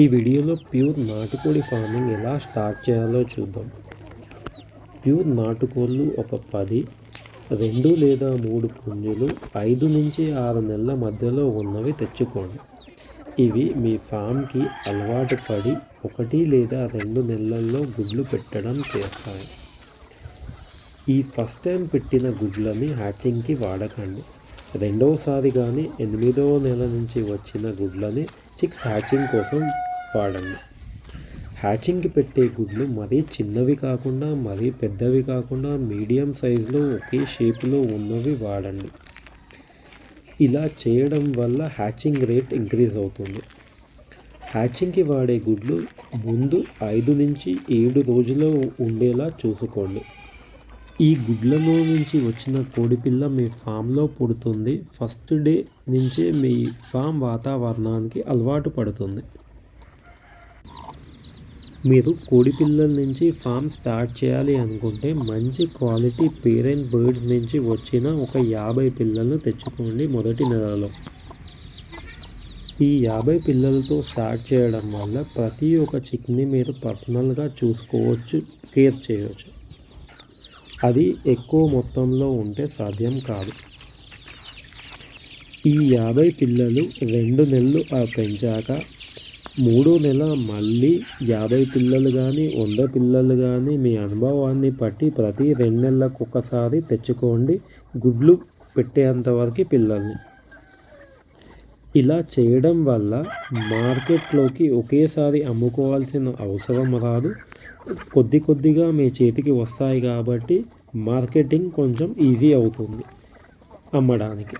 ఈ వీడియోలో ప్యూర్ నాటుకోడి ఫార్మింగ్ ఎలా స్టార్ట్ చేయాలో చూద్దాం. ప్యూర్ నాటుకోళ్ళు ఒక పది రెండు లేదా మూడు పుంజులు ఐదు నుంచి ఆరు నెలల మధ్యలో ఉన్నవి తెచ్చుకోండి. ఇవి మీ ఫామ్కి అలవాటు పడి ఒకటి లేదా రెండు నెలల్లో గుడ్లు పెట్టడం చేస్తాయి. ఈ ఫస్ట్ టైం పెట్టిన గుడ్లని హ్యాచింగ్కి వాడకండి. రెండవసారి కానీ ఎనిమిదవ నెల నుంచి వచ్చిన గుడ్లని చిక్స్ హ్యాచింగ్ కోసం వాడండి. హ్యాచింగ్కి పెట్టే గుడ్లు మరీ చిన్నవి కాకుండా మరీ పెద్దవి కాకుండా మీడియం సైజులో ఒకే షేప్లో ఉన్నవి వాడండి. ఇలా చేయడం వల్ల హ్యాచింగ్ రేట్ ఇంక్రీజ్ అవుతుంది. హ్యాచింగ్కి వాడే గుడ్లు ముందు ఐదు నుంచి ఏడు రోజులు ఉండేలా చూసుకోండి. ఈ గుడ్లలో నుంచి వచ్చిన కోడిపిల్ల మీ ఫామ్లో పుడుతుంది. ఫస్ట్ డే నుంచే మీ ఫామ్ వాతావరణానికి అలవాటు పడుతుంది. మీరు కోడిపిల్లల నుంచి ఫామ్ స్టార్ట్ చేయాలి అనుకుంటే మంచి క్వాలిటీ పేరెంట్ బర్డ్స్ నుంచి వచ్చిన ఒక యాభై పిల్లలను తెచ్చుకోండి మొదటి నెలలో. ఈ యాభై పిల్లలతో స్టార్ట్ చేయడం వల్ల ప్రతి ఒక్క చిక్ని మీరు పర్సనల్గా చూసుకోవచ్చు కేర్ చేయవచ్చు. అది ఎక్కువ మొత్తంలో ఉంటే సాధ్యం కాదు. ఈ యాభై పిల్లలు రెండు నెలలు పెంచాక మూడో నెల మళ్ళీ యాభై పిల్లలు కానీ వంద పిల్లలు కానీ మీ అనుభవాన్ని బట్టి ప్రతి రెండు నెలలకు ఒకసారి తెచ్చుకోండి. గుడ్లు పెట్టేంతవరకు పిల్లల్ని. ఇలా చేయడం వల్ల మార్కెట్లోకి ఒకేసారి అమ్ముకోవాల్సిన అవసరం రాదు. కొద్ది కొద్దిగా మీ చేతికి వస్తాయి కాబట్టి మార్కెటింగ్ కొంచెం ఈజీ అవుతుంది అమ్మడానికి.